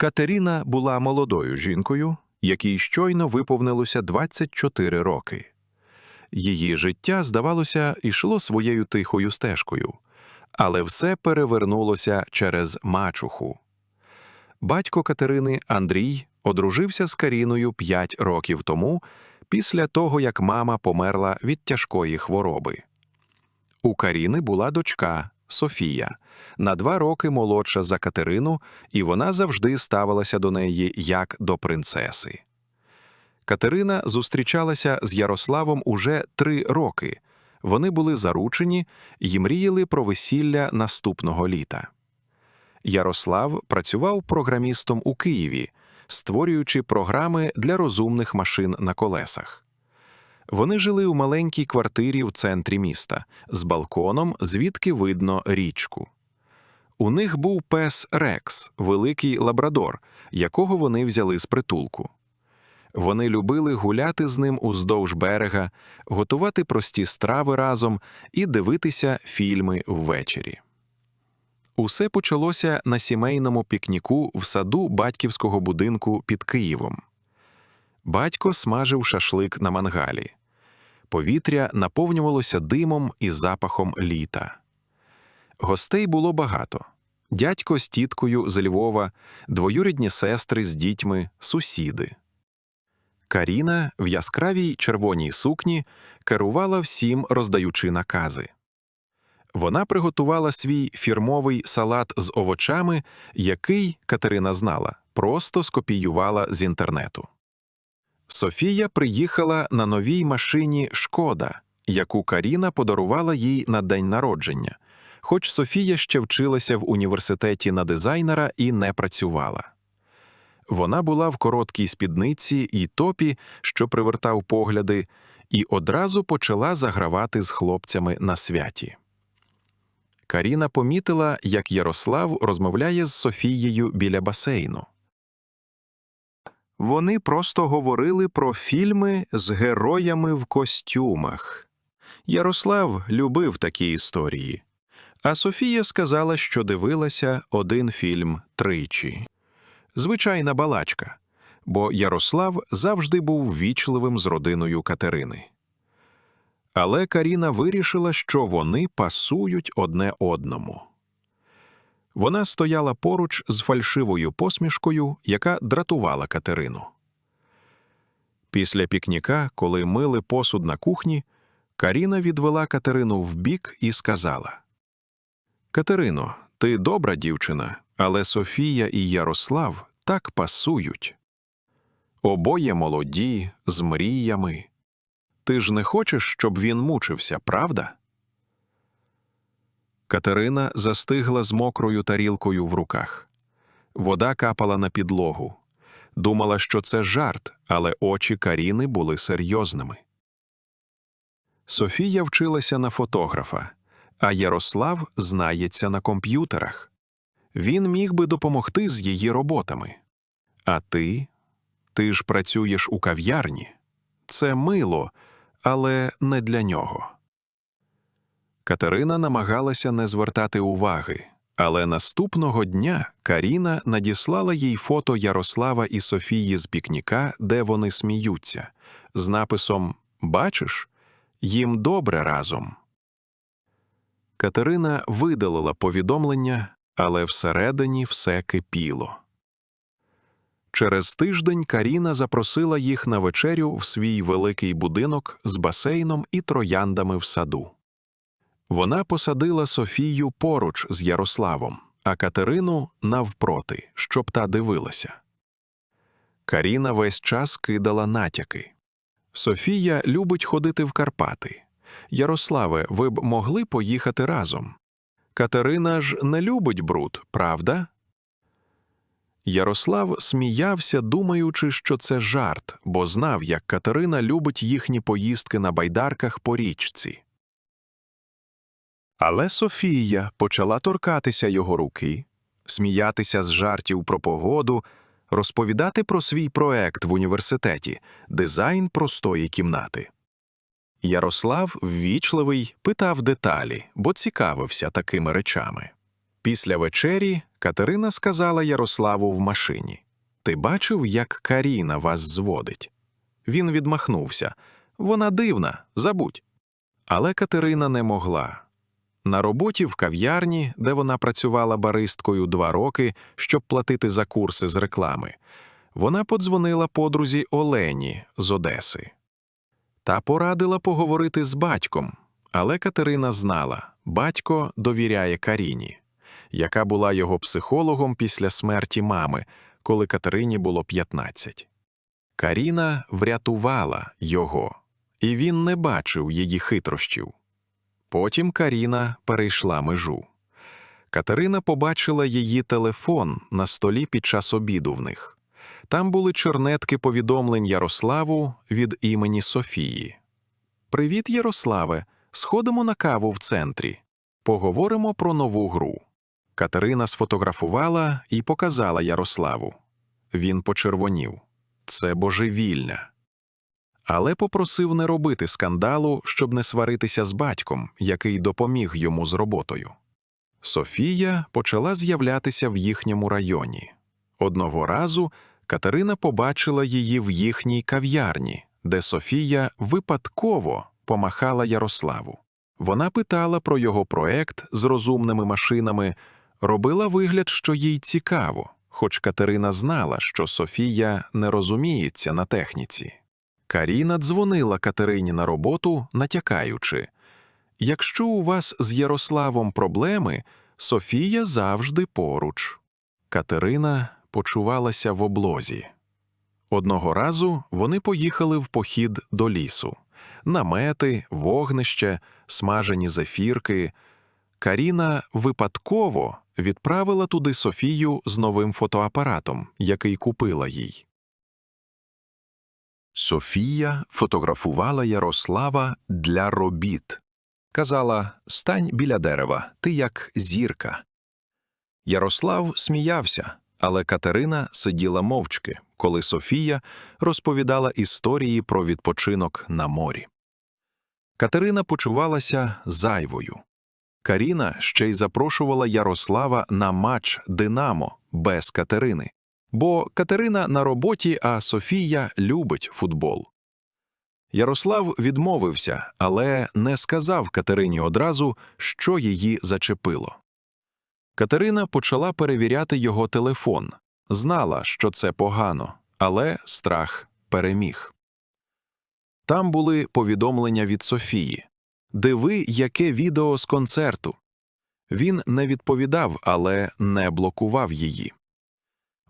Катерина була молодою жінкою, якій щойно виповнилося 24 роки. Її життя, здавалося, йшло своєю тихою стежкою, але все перевернулося через мачуху. Батько Катерини Андрій одружився з Каріною 5 років тому, після того як мама померла від тяжкої хвороби. У Каріни була дочка Софія, на два роки молодша за Катерину, і вона завжди ставилася до неї як до принцеси. Катерина зустрічалася з Ярославом уже три роки. Вони були заручені і мріяли про весілля наступного літа. Ярослав працював програмістом у Києві, створюючи програми для розумних машин на колесах. Вони жили у маленькій квартирі в центрі міста з балконом, звідки видно річку. У них був пес Рекс, великий лабрадор, якого вони взяли з притулку. Вони любили гуляти з ним уздовж берега, готувати прості страви разом і дивитися фільми ввечері. Усе почалося на сімейному пікніку в саду батьківського будинку під Києвом. Батько смажив шашлик на мангалі. Повітря наповнювалося димом і запахом літа. Гостей було багато. Дядько з тіткою з Львова, двоюрідні сестри з дітьми, сусіди. Каріна в яскравій червоній сукні керувала всім, роздаючи накази. Вона приготувала свій фірмовий салат з овочами, який Катерина знала, просто скопіювала з інтернету. Софія приїхала на новій машині Шкода, яку Каріна подарувала їй на день народження, хоч Софія ще вчилася в університеті на дизайнера і не працювала. Вона була в короткій спідниці і топі, що привертав погляди, і одразу почала загравати з хлопцями на святі. Каріна помітила, як Ярослав розмовляє з Софією біля басейну. Вони просто говорили про фільми з героями в костюмах. Ярослав любив такі історії, а Софія сказала, що дивилася один фільм тричі. Звичайна балачка, бо Ярослав завжди був вічливим з родиною Катерини. Але Каріна вирішила, що вони пасують одне одному. Вона стояла поруч з фальшивою посмішкою, яка дратувала Катерину. Після пікніка, коли мили посуд на кухні, Каріна відвела Катерину вбік і сказала: Катерино, ти добра дівчина, але Софія і Ярослав так пасують. Обоє молоді, з мріями. Ти ж не хочеш, щоб він мучився, правда? Катерина застигла з мокрою тарілкою в руках. Вода капала на підлогу. Думала, що це жарт, але очі Каріни були серйозними. Софія вчилася на фотографа, а Ярослав знається на комп'ютерах. Він міг би допомогти з її роботами. А ти? Ти ж працюєш у кав'ярні. Це мило, але не для нього. Катерина намагалася не звертати уваги, але наступного дня Каріна надіслала їй фото Ярослава і Софії з пікніка, де вони сміються, з написом Бачиш, їм добре разом. Катерина видалила повідомлення, але всередині все кипіло. Через тиждень Каріна запросила їх на вечерю в свій великий будинок з басейном і трояндами в саду. Вона посадила Софію поруч з Ярославом, а Катерину навпроти, щоб та дивилася. Каріна весь час кидала натяки. Софія любить ходити в Карпати. Ярославе, ви б могли поїхати разом. Катерина ж не любить бруд, правда? Ярослав сміявся, думаючи, що це жарт, бо знав, як Катерина любить їхні поїздки на байдарках по річці. Але Софія почала торкатися його руки, сміятися з жартів про погоду, розповідати про свій проект в університеті дизайн простої кімнати. Ярослав, ввічливий, питав деталі, бо цікавився такими речами. Після вечері Катерина сказала Ярославу в машині: Ти бачив, як Каріна вас зводить? Він відмахнувся. Вона дивна, забудь. Але Катерина не могла. На роботі в кав'ярні, де вона працювала баристкою два роки, щоб платити за курси з реклами, вона подзвонила подрузі Олені з Одеси. Та порадила поговорити з батьком, але Катерина знала, батько довіряє Каріні, яка була його психологом після смерті мами, коли Катерині було 15. Каріна врятувала його, і він не бачив її хитрощів. Потім Каріна перейшла межу. Катерина побачила її телефон на столі під час обіду в них. Там були чорнетки повідомлень Ярославу від імені Софії. Привіт, Ярославе. Сходимо на каву в центрі. Поговоримо про нову гру. Катерина сфотографувала і показала Ярославу. Він почервонів. Це божевільня. Але попросив не робити скандалу, щоб не сваритися з батьком, який допоміг йому з роботою. Софія почала з'являтися в їхньому районі. Одного разу Катерина побачила її в їхній кав'ярні, де Софія випадково помахала Ярославу. Вона питала про його проект з розумними машинами, робила вигляд, що їй цікаво, хоч Катерина знала, що Софія не розуміється на техніці. Каріна дзвонила Катерині на роботу, натякаючи якщо у вас з Ярославом проблеми, Софія завжди поруч. Катерина почувалася в облозі. Одного разу вони поїхали в похід до лісу намети, вогнище, смажені зефірки. Каріна випадково відправила туди Софію з новим фотоапаратом, який купила їй. Софія фотографувала Ярослава для робіт. Казала Стань біля дерева, ти як зірка. Ярослав сміявся, але Катерина сиділа мовчки, коли Софія розповідала історії про відпочинок на морі. Катерина почувалася зайвою. Каріна ще й запрошувала Ярослава на матч Динамо без Катерини, бо Катерина на роботі, а Софія любить футбол. Ярослав відмовився, але не сказав Катерині одразу, що її зачепило. Катерина почала перевіряти його телефон, знала, що це погано, але страх переміг. Там були повідомлення від Софії Диви, яке відео з концерту. Він не відповідав, але не блокував її.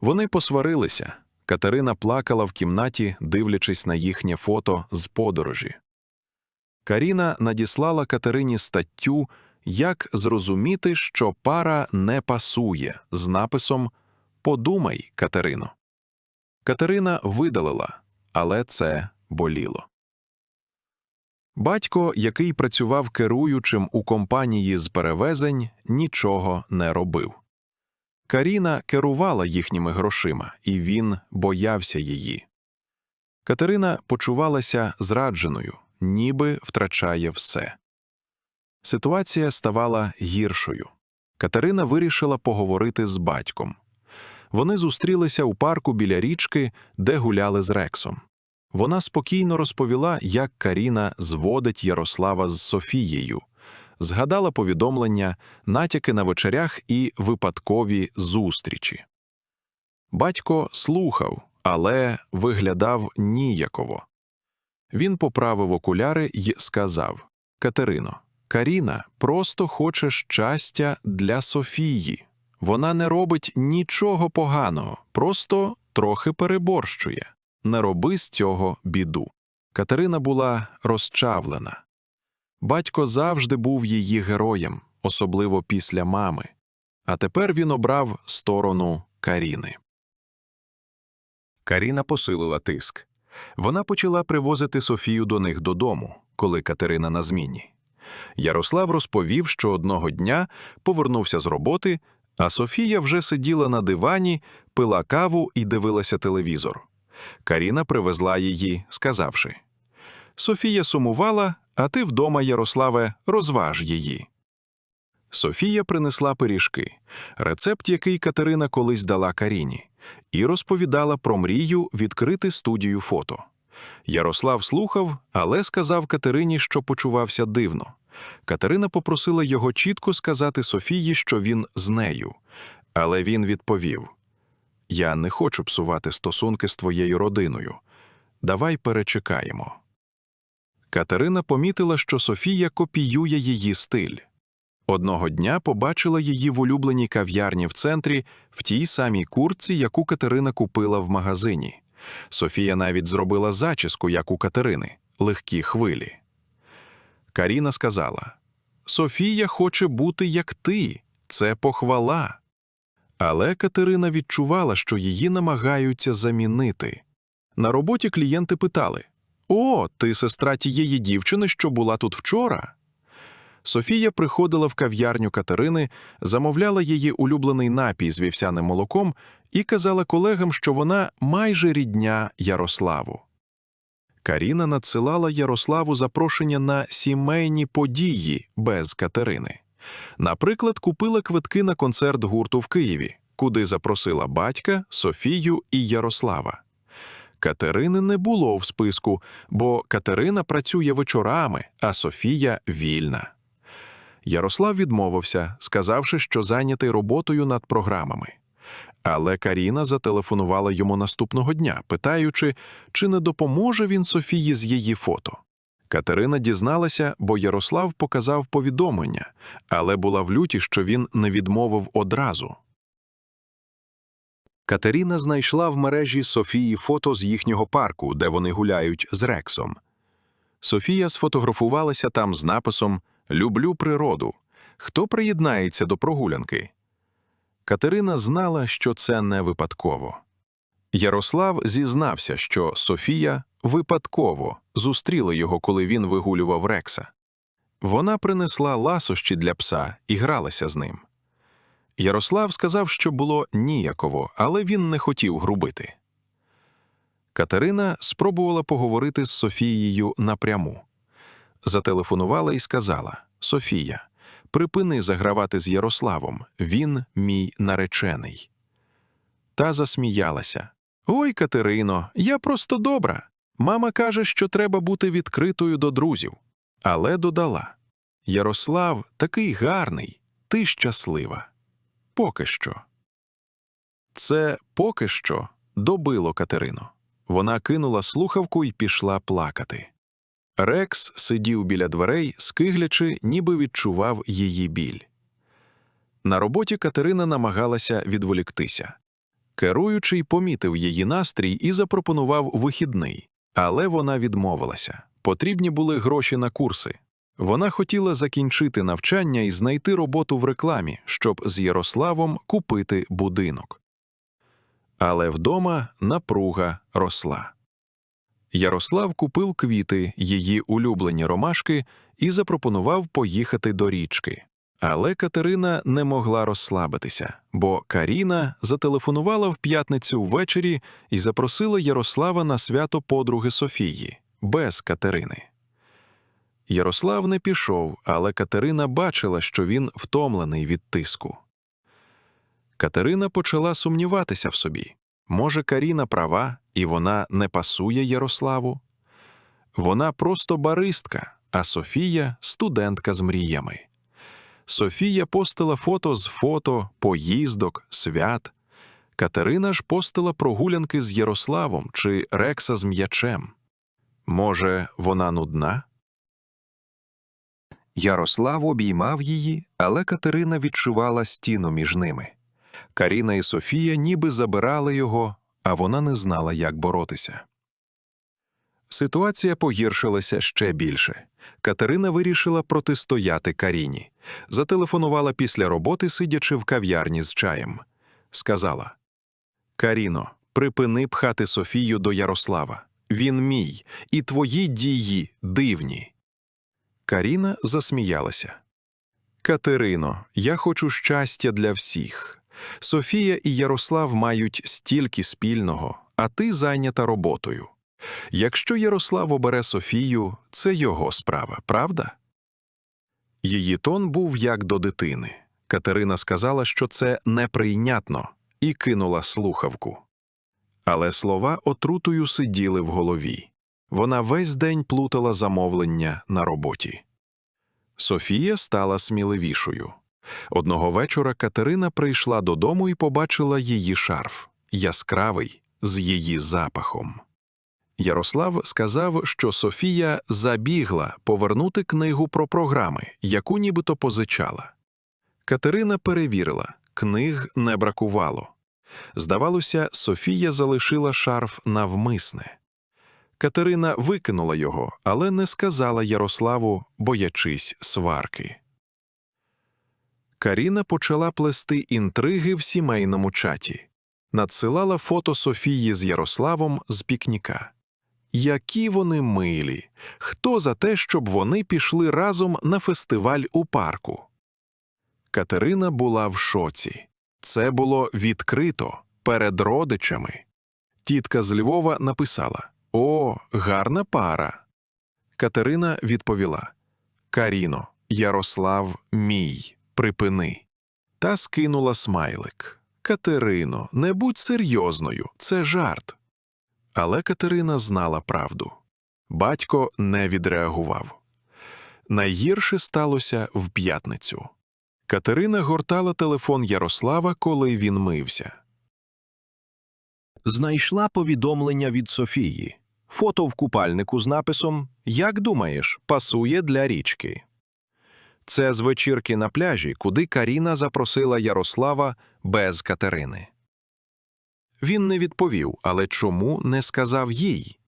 Вони посварилися. Катерина плакала в кімнаті, дивлячись на їхнє фото з подорожі. Каріна надіслала Катерині статтю Як зрозуміти, що пара не пасує з написом Подумай, Катерино. Катерина видалила, але це боліло. Батько, який працював керуючим у компанії з перевезень, нічого не робив. Каріна керувала їхніми грошима, і він боявся її. Катерина почувалася зрадженою, ніби втрачає все. Ситуація ставала гіршою. Катерина вирішила поговорити з батьком. Вони зустрілися у парку біля річки, де гуляли з Рексом. Вона спокійно розповіла, як Каріна зводить Ярослава з Софією, згадала повідомлення, натяки на вечерях і випадкові зустрічі. Батько слухав, але виглядав ніяково. Він поправив окуляри й сказав Катерино, Каріна просто хоче щастя для Софії. Вона не робить нічого поганого, просто трохи переборщує. Не роби з цього біду. Катерина була розчавлена. Батько завжди був її героєм, особливо після мами, а тепер він обрав сторону Каріни. Каріна посилила тиск. Вона почала привозити Софію до них додому, коли Катерина на зміні. Ярослав розповів, що одного дня повернувся з роботи, а Софія вже сиділа на дивані, пила каву і дивилася телевізор. Каріна привезла її, сказавши Софія сумувала, а ти вдома, Ярославе, розваж її. Софія принесла пиріжки, рецепт, який Катерина колись дала Каріні, і розповідала про мрію відкрити студію фото. Ярослав слухав, але сказав Катерині, що почувався дивно. Катерина попросила його чітко сказати Софії, що він з нею. Але він відповів: Я не хочу псувати стосунки з твоєю родиною. Давай перечекаємо. Катерина помітила, що Софія копіює її стиль. Одного дня побачила її в улюбленій кав'ярні в центрі в тій самій куртці, яку Катерина купила в магазині. Софія навіть зробила зачіску, як у Катерини, легкі хвилі. Каріна сказала: Софія хоче бути як ти, це похвала. Але Катерина відчувала, що її намагаються замінити. На роботі клієнти питали: О, ти сестра тієї дівчини, що була тут вчора. Софія приходила в кав'ярню Катерини, замовляла її улюблений напій з вівсяним молоком і казала колегам, що вона майже рідня Ярославу. Каріна надсилала Ярославу запрошення на сімейні події без Катерини. Наприклад, купила квитки на концерт гурту в Києві, куди запросила батька, Софію і Ярослава. Катерини не було в списку, бо Катерина працює вечорами, а Софія вільна. Ярослав відмовився, сказавши, що зайнятий роботою над програмами. Але Каріна зателефонувала йому наступного дня, питаючи, чи не допоможе він Софії з її фото. Катерина дізналася, бо Ярослав показав повідомлення, але була в люті, що він не відмовив одразу. Катерина знайшла в мережі Софії фото з їхнього парку, де вони гуляють з Рексом. Софія сфотографувалася там з написом Люблю природу. Хто приєднається до прогулянки? Катерина знала, що це не випадково. Ярослав зізнався, що Софія випадково зустріла його, коли він вигулював Рекса. Вона принесла ласощі для пса і гралася з ним. Ярослав сказав, що було ніяково, але він не хотів грубити. Катерина спробувала поговорити з Софією напряму. Зателефонувала і сказала: Софія, припини загравати з Ярославом, він мій наречений. Та засміялася. Ой, Катерино, я просто добра. Мама каже, що треба бути відкритою до друзів. Але додала Ярослав такий гарний, ти щаслива. Поки що. Це поки що добило Катерину. Вона кинула слухавку і пішла плакати. Рекс сидів біля дверей, скиглячи, ніби відчував її біль. На роботі Катерина намагалася відволіктися. Керуючий помітив її настрій і запропонував вихідний, але вона відмовилася. Потрібні були гроші на курси. Вона хотіла закінчити навчання і знайти роботу в рекламі, щоб з Ярославом купити будинок. Але вдома напруга росла. Ярослав купив квіти, її улюблені ромашки, і запропонував поїхати до річки. Але Катерина не могла розслабитися, бо Каріна зателефонувала в п'ятницю ввечері і запросила Ярослава на свято подруги Софії без Катерини. Ярослав не пішов, але Катерина бачила, що він втомлений від тиску. Катерина почала сумніватися в собі. Може, Каріна права, і вона не пасує Ярославу? Вона просто баристка, а Софія студентка з мріями. Софія постила фото з фото, поїздок, свят. Катерина ж постила прогулянки з Ярославом чи Рекса з м'ячем. Може, вона нудна? Ярослав обіймав її, але Катерина відчувала стіну між ними. Каріна і Софія ніби забирали його, а вона не знала, як боротися. Ситуація погіршилася ще більше. Катерина вирішила протистояти Каріні. Зателефонувала після роботи, сидячи в кав'ярні з чаєм. Сказала Каріно, припини пхати Софію до Ярослава. Він мій, і твої дії дивні. Каріна засміялася. Катерино, я хочу щастя для всіх. Софія і Ярослав мають стільки спільного, а ти зайнята роботою. Якщо Ярослав обере Софію, це його справа, правда? Її тон був як до дитини. Катерина сказала, що це неприйнятно, і кинула слухавку. Але слова отрутою сиділи в голові. Вона весь день плутала замовлення на роботі. Софія стала сміливішою. Одного вечора Катерина прийшла додому і побачила її шарф яскравий, з її запахом. Ярослав сказав, що Софія забігла повернути книгу про програми, яку нібито позичала. Катерина перевірила, книг не бракувало. Здавалося, Софія залишила шарф навмисне. Катерина викинула його, але не сказала Ярославу, боячись сварки. Каріна почала плести інтриги в сімейному чаті. Надсилала фото Софії з Ярославом з пікніка. Які вони милі! Хто за те, щоб вони пішли разом на фестиваль у парку? Катерина була в шоці. Це було відкрито перед родичами. Тітка з Львова написала О, гарна пара. Катерина відповіла Каріно, Ярослав мій, припини. Та скинула смайлик. Катерино, не будь серйозною, це жарт. Але Катерина знала правду. Батько не відреагував. Найгірше сталося в п'ятницю. Катерина гортала телефон Ярослава, коли він мився. Знайшла повідомлення від Софії. Фото в купальнику з написом Як думаєш, пасує для річки. Це з вечірки на пляжі, куди Каріна запросила Ярослава без Катерини. Він не відповів, але чому не сказав їй?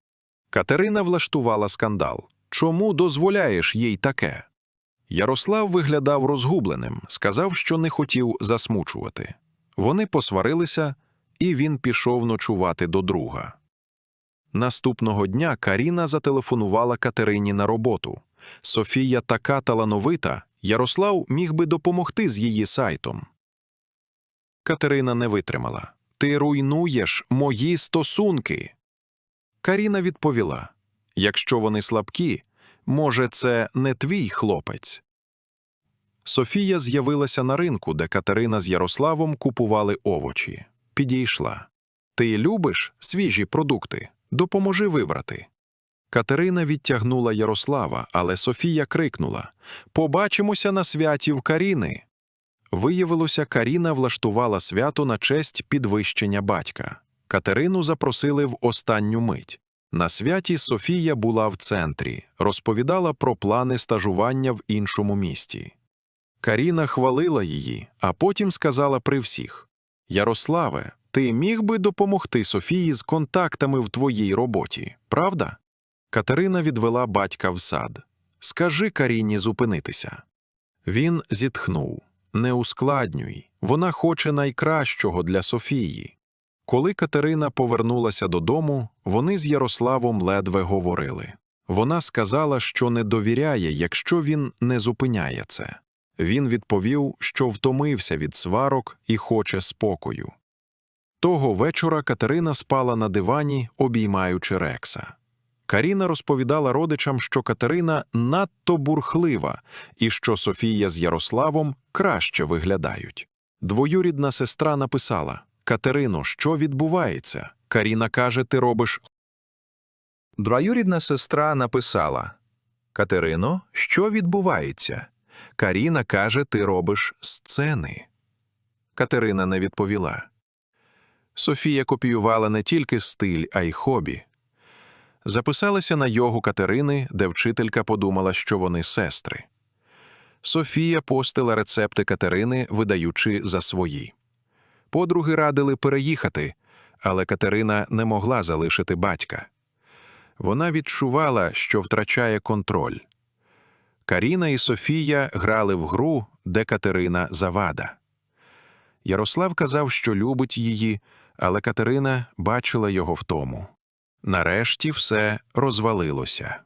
Катерина влаштувала скандал. Чому дозволяєш їй таке? Ярослав виглядав розгубленим, сказав, що не хотів засмучувати. Вони посварилися, і він пішов ночувати до друга. Наступного дня Каріна зателефонувала Катерині на роботу. Софія така талановита, Ярослав міг би допомогти з її сайтом. Катерина не витримала. Ти руйнуєш мої стосунки. Каріна відповіла Якщо вони слабкі, може, це не твій хлопець. Софія з'явилася на ринку, де Катерина з Ярославом купували овочі. Підійшла. Ти любиш свіжі продукти? Допоможи вибрати. Катерина відтягнула Ярослава, але Софія крикнула Побачимося на святі в Каріни. Виявилося, Каріна влаштувала свято на честь підвищення батька. Катерину запросили в останню мить. На святі Софія була в центрі, розповідала про плани стажування в іншому місті. Каріна хвалила її, а потім сказала при всіх Ярославе, ти міг би допомогти Софії з контактами в твоїй роботі, правда? Катерина відвела батька в сад. Скажи Каріні зупинитися. Він зітхнув Не ускладнюй, вона хоче найкращого для Софії. Коли Катерина повернулася додому, вони з Ярославом ледве говорили. Вона сказала, що не довіряє, якщо він не зупиняє це. Він відповів, що втомився від сварок і хоче спокою. Того вечора Катерина спала на дивані, обіймаючи Рекса. Каріна розповідала родичам, що Катерина надто бурхлива і що Софія з Ярославом краще виглядають. Двоюрідна сестра написала Катерино, що відбувається? Каріна каже, ти робиш. Двоюрідна сестра написала Катерино, що відбувається? Каріна каже, ти робиш сцени. Катерина не відповіла. Софія копіювала не тільки стиль, а й хобі. Записалася на йогу Катерини, де вчителька подумала, що вони сестри. Софія постила рецепти Катерини, видаючи за свої. Подруги радили переїхати, але Катерина не могла залишити батька. Вона відчувала, що втрачає контроль. Каріна і Софія грали в гру, де Катерина завада. Ярослав казав, що любить її, але Катерина бачила його в тому. Нарешті все розвалилося.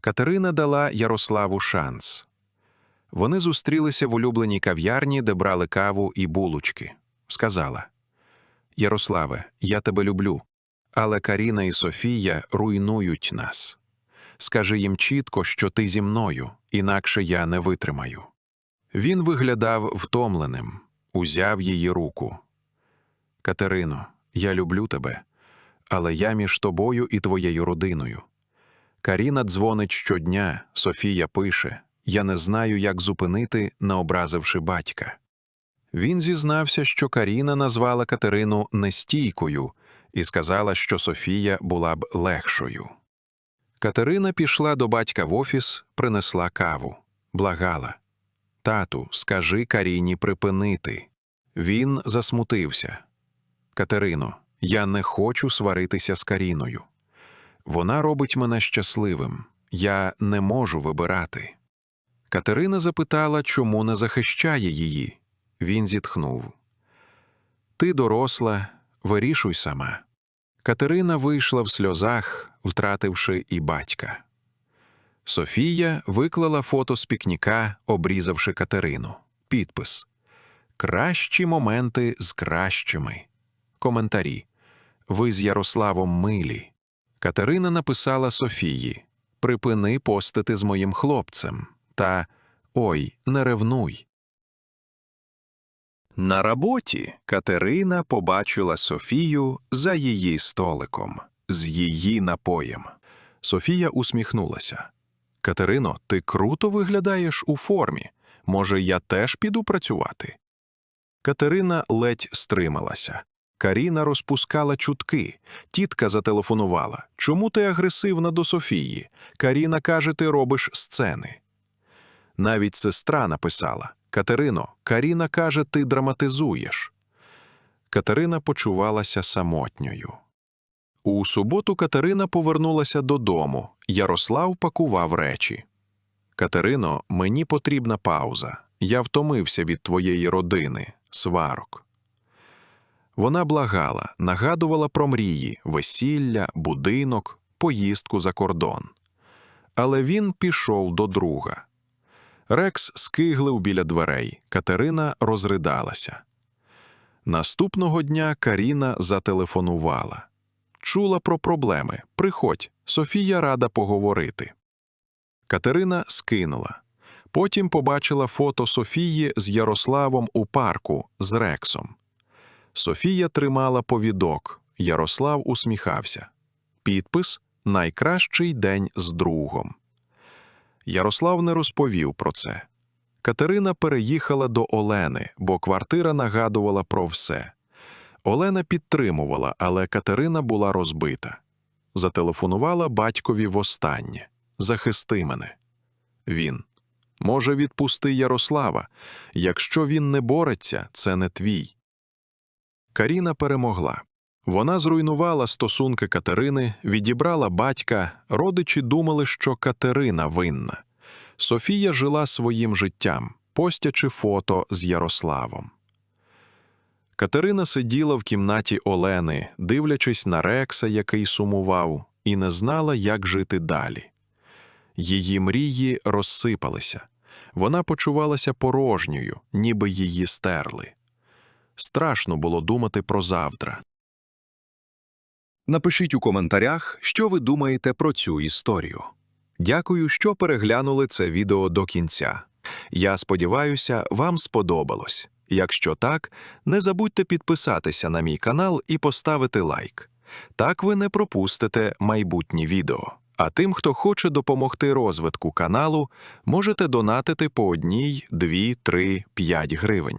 Катерина дала Ярославу шанс. Вони зустрілися в улюбленій кав'ярні, де брали каву і булочки. Сказала Ярославе, я тебе люблю, але Каріна і Софія руйнують нас. Скажи їм чітко, що ти зі мною, інакше я не витримаю. Він виглядав втомленим, узяв її руку. Катерино, я люблю тебе, але я між тобою і твоєю родиною. Каріна дзвонить щодня, Софія пише Я не знаю, як зупинити, не образивши батька. Він зізнався, що Каріна назвала Катерину нестійкою і сказала, що Софія була б легшою. Катерина пішла до батька в офіс, принесла каву, благала. Тату, скажи Каріні припинити. Він засмутився. Катерино, я не хочу сваритися з Каріною. Вона робить мене щасливим. Я не можу вибирати. Катерина запитала, чому не захищає її. Він зітхнув. Ти доросла, вирішуй сама. Катерина вийшла в сльозах, втративши і батька. Софія виклала фото з пікніка, обрізавши Катерину. Підпис Кращі моменти з кращими. Коментарі. Ви з Ярославом милі. Катерина написала Софії Припини постити з моїм хлопцем та Ой, не ревнуй. На роботі Катерина побачила Софію за її столиком, з її напоєм. Софія усміхнулася. Катерино, ти круто виглядаєш у формі. Може, я теж піду працювати? Катерина ледь стрималася. Каріна розпускала чутки. Тітка зателефонувала. Чому ти агресивна до Софії? Каріна каже, ти робиш сцени. Навіть сестра написала Катерино, Каріна каже, ти драматизуєш. Катерина почувалася самотньою. У суботу Катерина повернулася додому. Ярослав пакував речі. Катерино, мені потрібна пауза. Я втомився від твоєї родини, сварок. Вона благала, нагадувала про мрії, весілля, будинок, поїздку за кордон. Але він пішов до друга. Рекс скиглив біля дверей. Катерина розридалася. Наступного дня Каріна зателефонувала. Чула про проблеми. Приходь, Софія рада поговорити. Катерина скинула. Потім побачила фото Софії з Ярославом у парку з Рексом. Софія тримала повідок. Ярослав усміхався. Підпис Найкращий день з другом. Ярослав не розповів про це. Катерина переїхала до Олени, бо квартира нагадувала про все. Олена підтримувала, але Катерина була розбита. Зателефонувала батькові востаннє Захисти мене. Він. Може, відпусти Ярослава. Якщо він не бореться, це не твій. Каріна перемогла. Вона зруйнувала стосунки Катерини, відібрала батька, родичі думали, що Катерина винна. Софія жила своїм життям, постячи фото з Ярославом. Катерина сиділа в кімнаті Олени, дивлячись на Рекса, який сумував, і не знала, як жити далі. Її мрії розсипалися. Вона почувалася порожньою, ніби її стерли. Страшно було думати про завтра. Напишіть у коментарях, що ви думаєте про цю історію. Дякую, що переглянули це відео до кінця. Я сподіваюся, вам сподобалось. Якщо так, не забудьте підписатися на мій канал і поставити лайк. Так ви не пропустите майбутні відео. А тим, хто хоче допомогти розвитку каналу, можете донатити по одній, дві, три, п'ять гривень.